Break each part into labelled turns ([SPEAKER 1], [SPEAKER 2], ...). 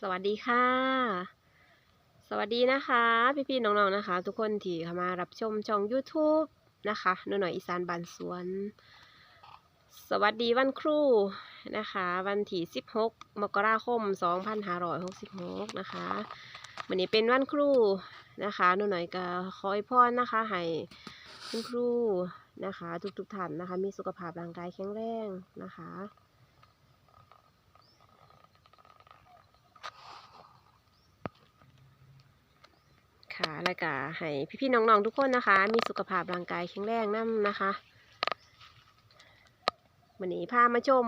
[SPEAKER 1] สวัสดีค่ะ สวัสดีนะคะ พี่ๆน้องๆนะคะ ทุกคนที่เข้ามารับชมช่อง YouTube นะคะหนูหน่อยอีสานบานสวน สวัสดีวันครูนะคะ วันที่ 16 มกราคม 2566 นะคะวันนี้เป็นวันครูนะคะหนูหน่อยก็ขอให้พรนะคะให้คุณครูนะคะ ทุกๆท่านนะคะ มีสุขภาพร่างกายแข็งแรงนะคะ ค่ะ แล้วก็ให้พี่ๆน้องๆทุกคนนะคะ มีสุขภาพร่างกายแข็งแรงนั่นนะคะวันนี้พามาชม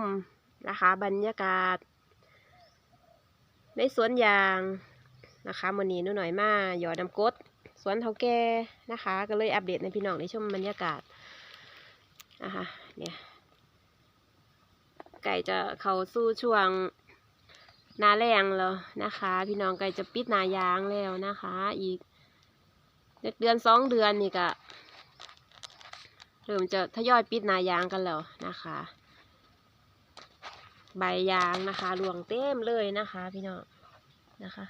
[SPEAKER 1] นะคะ บรรยากาศ ในสวนยางนะคะวันนี้นูหน่อยมาหยอดน้ำกดสวนเถาแก่นะคะ ก็เลยอัปเดตในพี่น้องได้ชมบรรยากาศนะคะเนี่ยไก่จะเข้าสู่ช่วงนาแรงแล้วนะคะ พี่น้องไก่จะปิดนายางแล้วนะคะ อีก เดือนสองเดือนนี่ก็เริ่มจะทยอยปิดนายางกันแล้วนะคะ ใบยางนะคะรวงเต็มเลยนะคะ พี่น้องนะคะ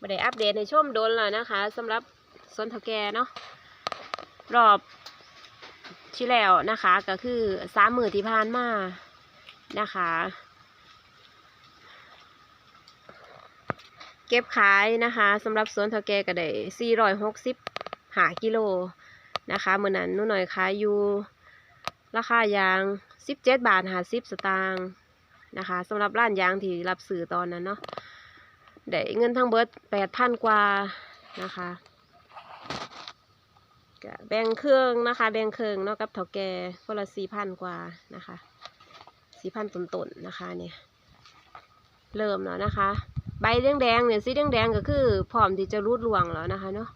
[SPEAKER 1] ม่ได้อัปเดตในช่วงโดนแล้วนะคะสำหรับสวนเถาแก่เนาะรอบที่แล้วนะคะ ก็คือสามมือที่ผ่านมานะคะ เก็บขายนะคะสำหรับสวนเถาแก่ก็ได้460หากิโลนะคะเมื่อนั้นนู่นหน่อยขายอยู่ราคายาง 17 บาทหา10สตางค์นะคะสำหรับร้านยางที่รับซื้อตอนนั้นเนาะได้เงินทั้งเบิร์ด8,000กว่านะคะแบ่งเครื่องนะคะ แบ่งเครื่องเนาะกับเถาแก่คนละ4,000กว่านะคะ4,000ต้นๆนะคะเนี่ยเริ่มแล้วนะคะ ใบแดงๆเนี่ยสีแดงๆก็คือพร้อมที่จะรูดหลวงแล้วนะคะเนาะ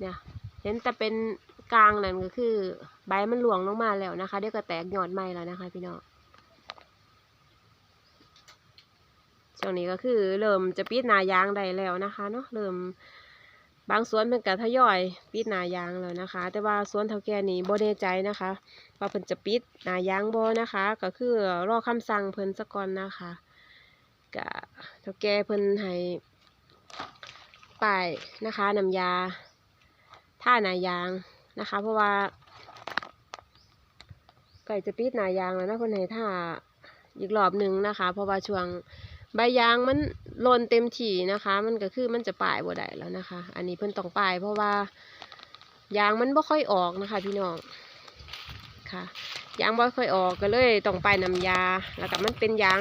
[SPEAKER 1] เนี่ยเห็นแต่เป็นกลางนั่นก็คือ ใบมันหลวงลงมาแล้วนะคะเดี๋ยวก็แตกยอดใหม่แล้วนะคะพี่น้องช่วงนี้ก็คือเริ่มจะปิดนายางได้แล้วนะคะเนาะเริ่มบางสวนเป็นกระทยอยปิดนายางแล้วนะคะ แต่ว่าสวนเท่าแก่นี้บ่แน่ใจนะคะว่าเพิ่นจะปิดนายางบ่นะคะ ก็คือรอคำสั่งเพิ่นสะก่อนนะคะ กะเท่าแก่เพิ่นให้ป้ายนะคะน้ำยาท่าหนายางนะคะ เพราะว่าไก่จะปิดหนายางแล้วนะเพิ่นให้ท่าอีกรอบหนึ่งนะคะ เพราะว่าช่วงใบยางมันหล่นเต็มที่นะคะ มันก็คือมันจะป่ายบ่ได้แล้วนะคะ อันนี้เพิ่นต้องป่าย เพราะว่ายางมันบ่ค่อยออกนะคะ พี่น้องค่ะยางบ่ค่อยออกก็เลยต้องป้ายน้ำยา แล้วก็มันเป็นยาง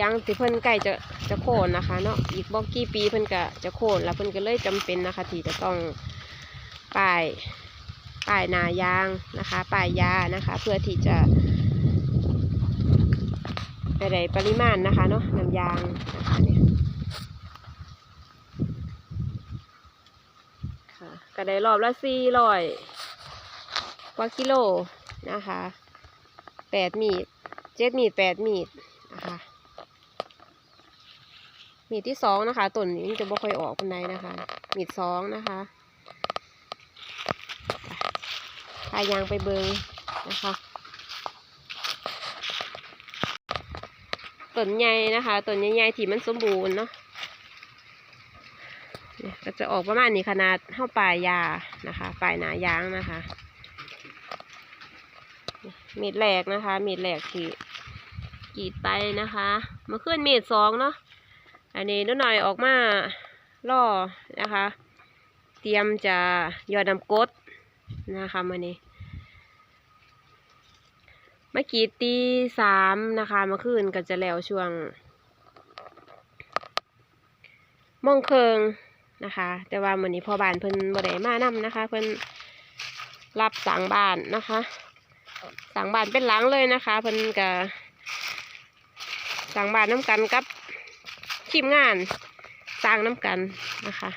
[SPEAKER 1] ยางที่เพิ่นใกล้จะจะโค่นนะคะเนาะอีกบอกกี่ปีเพิ่นก็จะโค่นแล้วเพิ่นก็เลยจำเป็นนะคะ ที่จะต้องป้ายป้ายนายางนะคะป้ายยานะคะ เพื่อที่จะไปได้ปริมาณนะคะเนาะน้ำยางนะคะเนี่ยค่ะก็ได้รอบละสี่ร้อยกว่ากิโลนะคะแปดมีดเจ็ดมีดแปดมีดนะคะ มีดที่สองนะคะต้นนี้มันจะบ่ค่อยออกปันใดนะคะ มีดสองนะคะพายางไปเบิงนะคะต้นใหญ่นะคะต้นใหญ่ๆที่มันสมบูรณ์เนาะเนี่ยก็จะออกประมาณนี้ขนาดเท่าปลายยานะคะปลายหนายางนะคะมีดแหลกนะคะมีดแหลกที่กรีดไปนะคะมื่อคืนมีดสองเนาะ อันนี้นิดหน่อยออกมาล่อนะคะ เตรียมจะยอดน้ำกดนะคะมานี้เมื่อกี้ตีสามนะคะเมื่อคืนก็จะแล้วช่วงโมงเคิงนะคะ แต่ว่ามื้อนี้พอบานเพิ่นบ่ได้มานำนะคะ เพิ่นรับสั่งบ้านนะคะสั่งบ้านเป็นหลังเลยนะคะ เพิ่นก็สั่งบ้านน้ำกันกับ ทีมงานสร้างน้ำกันนะคะ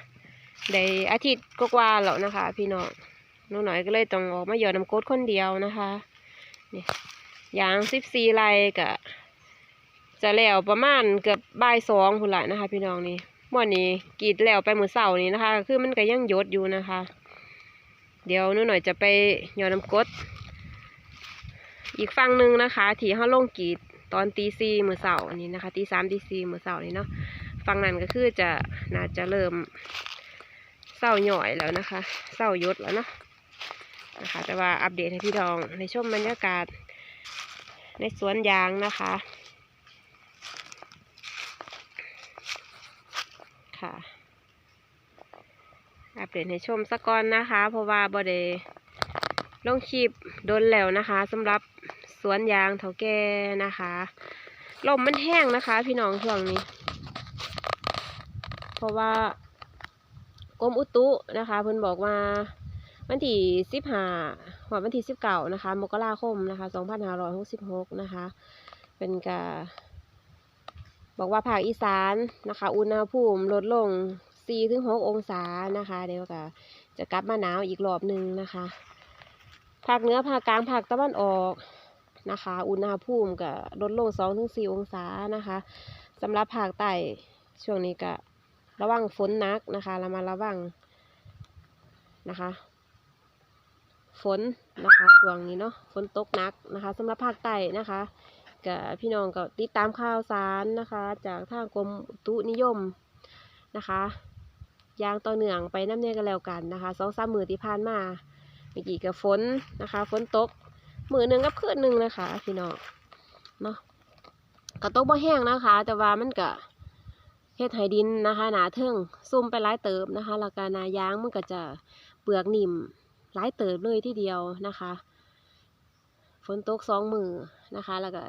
[SPEAKER 1] ได้อาทิตย์กว่าแล้วนะคะ พี่น้องน้องหน่อยก็เลยต้องออกมาหยอดน้ำกรคนเดียวนะคะนี่ยางสิบสี่ไรก็จะแล้วประมาณเกือบบ่ายสองพุ่นละนะคะ พี่น้องนี่มื่อนี้กรีดแล้วไปมือเสาร์นี้นะคะ คือมันก็ยังยดอยู่นะคะ เดี๋ยวน้องหน่อยจะไปหยอดน้ำกรดอีกฝั่งหนึ่งนะคะ ที่ห้าลงกรีดตอนตีสี่มือเสาร์นี้นะคะตีสามตีสี่มือเสาร์นี่เนาะ ฝั่งนั้นก็คือจะน่าจะเริ่มเศร้าหน่อยแล้วนะคะเศร้ายศแล้วเนาะนะคะแต่ว่าอัปเดตให้พี่น้องในช่วงบรรยากาศในสวนยางนะคะค่ะอัปเดตให้ชมสักก่อนนะคะ เพราะว่าบอดลงคลิปโดนแล้วนะคะสำหรับสวนยางเถาแก่นะคะลมมันแห้งนะคะ พี่น้องช่วงนี้ เพราะว่ากรมอุตุนะคะเพิ่นบอกว่าวันที่สิบห้าวันที่สิบเก้านะคะ มกราคมนะคะสองพันห้าร้อยหกสิบหกนะคะ เป็นกาบอกว่าภาคอีสานนะคะ อุณหภูมิลดลง4ถึง6องศานะคะ เดี๋ยวก็จะกลับมาหนาวอีกรอบหนึ่งนะคะ ภาคเหนือภาคกลางภาคตะวันออกนะคะ อุณหภูมิก็ลดลง2ถึง4องศานะคะสำหรับภาคใต้ช่วงนี้ก็ ระวังฝนนักนะคะเรามาระวังนะคะ ฝนนะคะช่วงนี้เนาะฝนตกนักนะคะสำหรับภาคใต้นะคะกับพี่น้องก็ติดตามข่าวสารนะคะ จากทางกรมตุนิยมนะคะยางต่อเนื่องไปน้ำเนี่ยกันแล้วกันนะคะสองสามมือที่ผ่านมาเมื่อกี้กับฝนนะคะฝนตกมือหนึ่งกับคืนหนึ่งนะคะ พี่น้องเนาะก็ตกบ่แห้งนะคะ แต่ว่ามันก็ เฮ็ดให้ดินนะคะหนาเทิงซุ่มไปหลายเติบนะคะแล้วก็นายางมันก็จะเปลือกนิ่มหลายเติบเลยทีเดียวนะคะ ฝนตกสองมือนะคะ แล้วก็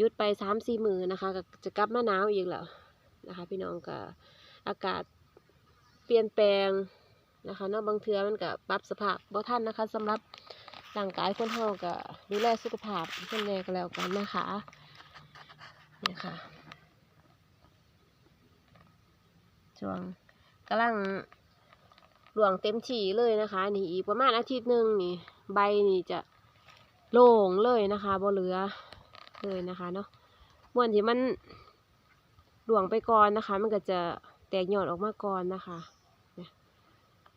[SPEAKER 1] ยุดไปสามสี่มือนะคะก็จะกลับมาหนาวอีกแล้วนะคะ พี่น้องก็อากาศเปลี่ยนแปลงนะคะนาะบางเทือมันก็ปรับสภาพบ่ทันนะคะสำหรับร่างกายคนเฮาก็ดูแลสุขภาพเช่นแน่ก็แล้วกันนะคะเนี่ยค่ะ ช่วงกำลังหลวงเต็มที่เลยนะคะ นี่อีกประมาณอาทิตย์หนึ่งนี่ ใบนี่จะโล่งเลยนะคะบ่เหลือเลยนะคะเนาะม้วนที่มันหลวงไปก่อนนะคะ มันก็จะแตกหยอดออกมาก่อนนะคะ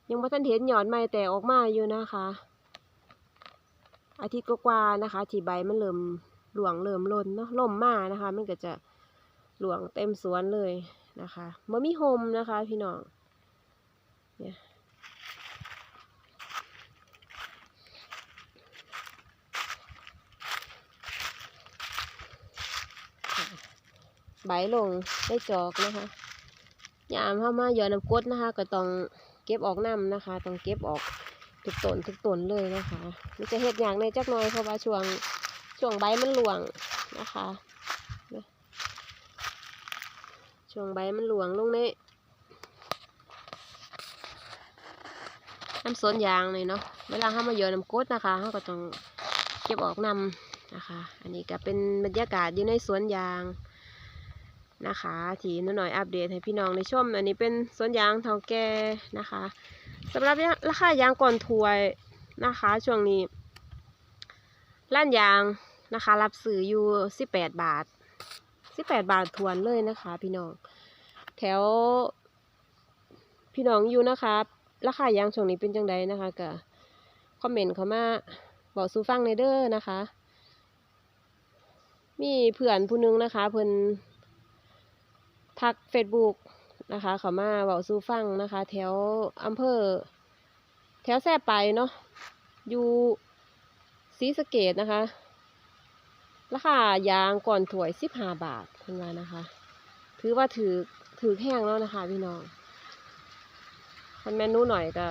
[SPEAKER 1] ยังไม่ทันเห็นหยอดใหม่แตกออกมาอยู่นะคะ อาทิตย์กว่าๆนะคะที่ใบมันเริ่มหลวงเริ่มล่นเนาะล่มมานะคะ มันก็จะหลวงเต็มสวนเลย นะคะบ่มีโฮมนะคะ พี่น้องเนี่ยใบลงได้จอกนะคะยามเข้ามาหยอดน้ำกดนะคะ ก็ต้องเก็บออกน้ำนะคะ ต้องเก็บออกทุกต้นทุกต้นเลยนะคะมันจะเห็ดอย่างในจักน่อยเพราะว่าช่วงช่วงใบมันหลวงนะคะ ช่วงใบมันหลวงลงในน้ำสวนยางเลยเนาะเวลาเข้ามาหยอดน้ำกดนะคะเขาก็ต้องเก็บออกน้ำนะคะ อันนี้ก็เป็นบรรยากาศอยู่ในสวนยางนะคะที่น้หน่อยอัปเดตให้พี่น้องในชม อันนี้เป็นสวนยางเทาแก่นะคะสำหรับราคายางก่อนถวยนะคะ ช่วงนี้ล้านยางนะคะ รับซื้ออยู่สิบแปดบาท สิบแปดบาททวนเลยนะคะ พี่น้อง แถว พี่น้องอยู่นะคะราคายางช่วงนี้เป็นจังไดนะคะก็คอมเมนต์เข้ามาบอกสู่ฟังในเด้อนะคะ มีเพื่อนผู้นึงนะคะเพิ่นทักเฟซบุ๊กนะคะเขามาเบาสู่ฟังนะคะ แถวอำเภอ แถวแซ่ไปเนาะอยู่ศรีสะเกดนะคะ ราคายางก่อนถวยสิบห้าบาทเพิ่นว่านะคะ ถือว่าถือถือแห้งแล้วนะคะพี่น้องคันแมนนูหน่อยก็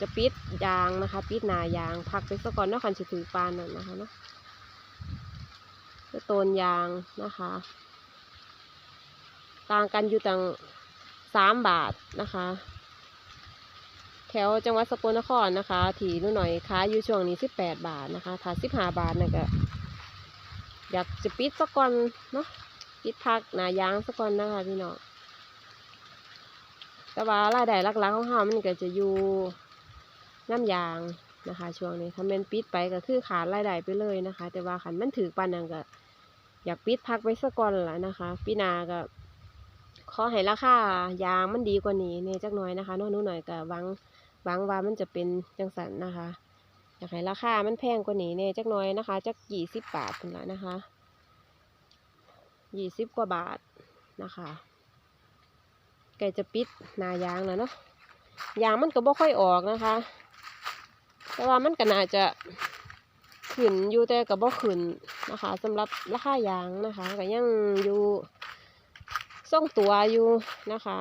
[SPEAKER 1] จะปิดยางนะคะ ปิดหนายางพักไปซะก่อนเนาะคันสิถือปานนั่นนะคะเนาะจะโตนยางนะคะ ต่างกันอยู่ต่างสามบาทนะคะ แถวจังหวัดสกลนครนะคะ ถี่นู่นหน่อยค้าอยู่ช่วงนี้สิบแปดบาทนะคะถ้าสิบห้าบาทนี่ยก็ อยากจะปิดสักก่อนเนาะปิดพักหนายางสักก่อนนะคะพี่น้องแต่ว่ารายได้หลักๆของเรามันก็จะอยู่น้ำยางนะคะ ช่วงนี้ถ้ามันปิดไปก็คือขาดรายได้ไปเลยนะคะ แต่ว่าขันมันถือปันนั่นก็อยากปิดพักไว้สักก่อนแหละนะคะปีหนาก็ขอให้ราคายางมันดีกว่านี้เนี่ยจักหน่อยนะคะน้องหนูหน่อยก็หวังหวังว่ามันจะเป็นจังสันนะคะ อยากให้ราคามันแพงกว่านี้เนี่ยจักหน่อยนะคะจักยี่สิบบาทเป็นละนะคะยี่สิบกว่าบาทนะคะไก่จะปิดนายางแล้วเนาะยางมันก็บ่ค่อยออกนะคะ แต่ว่ามันก็น่าจะขึ้นอยู่แต่ก็บ่ขึ้นนะคะสำหรับราคายางนะคะก็ยังอยู่ทรงตัวอยู่นะคะ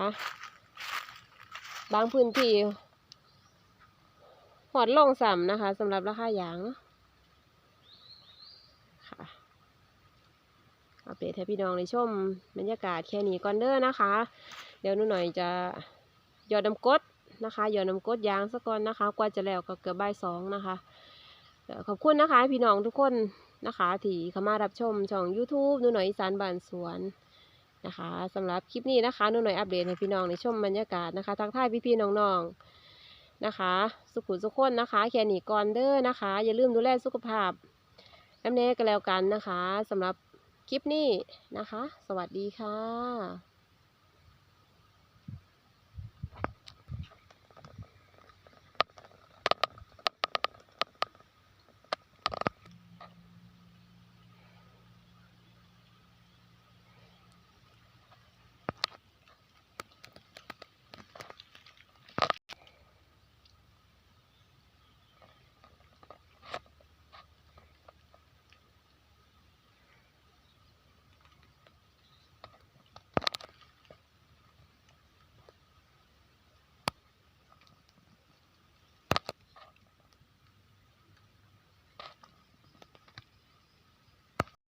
[SPEAKER 1] บางพื้นที่ หอดลงสัมนะคะสำหรับราคายางเนาะค่ะอัปเดตให้พี่น้องในชมบรรยากาศแค่นี้ก่อนเด้อนะคะ เดี๋ยวนูหน่อยจะหยอดน้ำกดนะคะหยอดน้ำกดยางซะก่อนนะคะ กว่าจะแล้วก็เกือบบ่ายสองนะคะขอบคุณนะคะ พี่น้องทุกคนนะคะ ที่เข้ามารับชมช่อง YouTube หนูหน่อยอีสานบ้านสวนนะคะสำหรับคลิปนี้นะคะนูหน่อยอัปเดตให้พี่น้องในชมบรรยากาศนะคะทักทายพี่ๆน้องๆ นะคะ สุขุสุขคนนะคะแค่นี้ก่อนเด้อนะคะ อย่าลืมดูแลสุขภาพน้ำเนก็แล้วกันนะคะสำหรับคลิปนี้นะคะ สวัสดีค่ะ